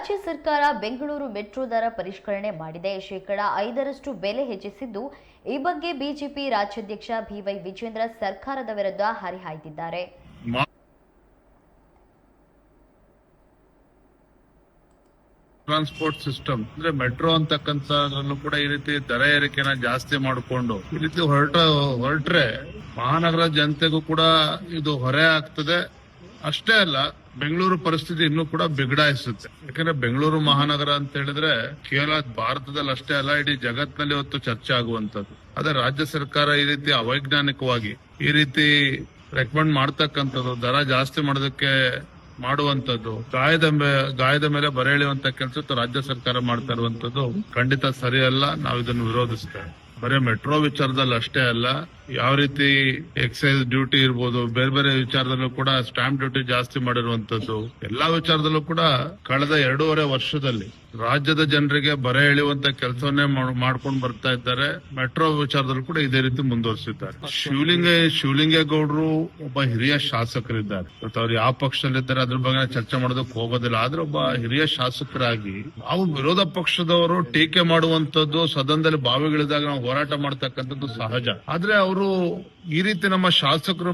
ರಾಜ್ಯ ಸರ್ಕಾರ ಬೆಂಗಳೂರು ಮೆಟ್ರೋ ದರ ಪರಿಷ್ಕರಣೆ ಮಾಡಿದೆ. ಶೇಕಡಾ ಐದರಷ್ಟು ಬೆಲೆ ಹೆಚ್ಚಿಸಿದ್ದು ಈ ಬಗ್ಗೆ ಬಿಜೆಪಿ ರಾಜ್ಯಾಧ್ಯಕ್ಷ ಬಿವೈ ವಿಜೇಂದ್ರ ಸರ್ಕಾರದ ವಿರುದ್ಧ ಹರಿಹಾಯ್ದಿದ್ದಾರೆ ಟ್ರಾನ್ಸ್ಪೋರ್ಟ್ ಸಿಸ್ಟಮ್ ಅಂದ್ರೆ ಮೆಟ್ರೋ ಅಂತಕ್ಕಂಥದ್ರಲ್ಲೂ ಕೂಡ ಈ ರೀತಿ ದರ ಏರಿಕೆನ ಜಾಸ್ತಿ ಮಾಡಿಕೊಂಡು ಈ ರೀತಿ ಹೊರಟ ಹೊರಟ್ರೆ ಮಹಾನಗರ ಜನತೆಗೂ ಕೂಡ ಇದು ಹೊರೆ ಆಗ್ತದೆ. ಅಷ್ಟೇ ಅಲ್ಲ, ಬೆಂಗಳೂರು ಪರಿಸ್ಥಿತಿ ಇನ್ನೂ ಕೂಡ ಬಿಗಡಾಯಿಸುತ್ತೆ. ಯಾಕಂದ್ರೆ ಬೆಂಗಳೂರು ಮಹಾನಗರ ಅಂತ ಹೇಳಿದ್ರೆ ಕೇವಲ ಭಾರತದಲ್ಲಿ ಅಷ್ಟೇ ಅಲ್ಲ, ಇಡೀ ಜಗತ್ತಿನಲ್ಲಿ ಇವತ್ತು ಚರ್ಚೆ ಆಗುವಂತದ್ದು ಅದೇ ರಾಜ್ಯ ಸರ್ಕಾರ ಈ ರೀತಿ ಅವೈಜ್ಞಾನಿಕವಾಗಿ, ಈ ರೀತಿ ರೆಕಮೆಂಡ್ ಮಾಡ್ತಕ್ಕಂಥದ್ದು, ದರ ಜಾಸ್ತಿ ಮಾಡೋದಕ್ಕೆ ಮಾಡುವಂತದ್ದು ಗಾಯದ ಗಾಯದ ಮೇಲೆ ಬರೆ ಎಳೆಯುವಂತ ಕೆಲಸ ರಾಜ್ಯ ಸರ್ಕಾರ ಮಾಡ್ತಾ ಇರುವಂತದ್ದು ಖಂಡಿತ ಸರಿಯಲ್ಲ. ನಾವು ಇದನ್ನು ವಿರೋಧಿಸ್ತೇವೆ. ಬರೀ ಮೆಟ್ರೋ ವಿಚಾರದಲ್ಲಿ ಅಷ್ಟೇ ಅಲ್ಲ ಯಾವ ರೀತಿ ಎಕ್ಸೈಸ್ ಡ್ಯೂಟಿ ಇರ್ಬೋದು, ಬೇರೆ ಬೇರೆ ವಿಚಾರದಲ್ಲೂ ಕೂಡ ಸ್ಟಾಂಪ್ ಡ್ಯೂಟಿ ಜಾಸ್ತಿ ಮಾಡಿರುವಂತದ್ದು ಎಲ್ಲಾ ವಿಚಾರದಲ್ಲೂ ಕೂಡ ಕಳೆದ ಎರಡೂವರೆ ವರ್ಷದಲ್ಲಿ ರಾಜ್ಯದ ಜನರಿಗೆ ಬರೆ ಎಳೆಯುವಂತ ಕೆಲಸವನ್ನೇ ಮಾಡ್ಕೊಂಡು ಬರ್ತಾ ಇದ್ದಾರೆ. ಮೆಟ್ರೋ ವಿಚಾರದಲ್ಲೂ ಕೂಡ ಇದೇ ರೀತಿ ಮುಂದುವರಿಸಿದ್ದಾರೆ. ಶಿವಲಿಂಗ, ಶಿವಲಿಂಗೇಗೌಡರು ಒಬ್ಬ ಹಿರಿಯ ಶಾಸಕರಿದ್ದಾರೆ. ಮತ್ತೆ ಅವ್ರು ಯಾವ ಪಕ್ಷದಲ್ಲಿದ್ದಾರೆ ಅದ್ರ ಬಗ್ಗೆ ಚರ್ಚೆ ಮಾಡೋದಕ್ಕೆ ಹೋಗೋದಿಲ್ಲ. ಆದ್ರೆ ಒಬ್ಬ ಹಿರಿಯ ಶಾಸಕರಾಗಿ ನಾವು ವಿರೋಧ ಪಕ್ಷದವರು ಟೀಕೆ ಮಾಡುವಂತದ್ದು ಸದನದಲ್ಲಿ ಬಾವಿಗಳಿದಾಗ ನಾವು ಹೋರಾಟ ಮಾಡ್ತಕ್ಕಂಥದ್ದು ಸಹಜ. ಆದ್ರೆ ಅವರು ಈ ರೀತಿ ನಮ್ಮ ಶಾಸಕರ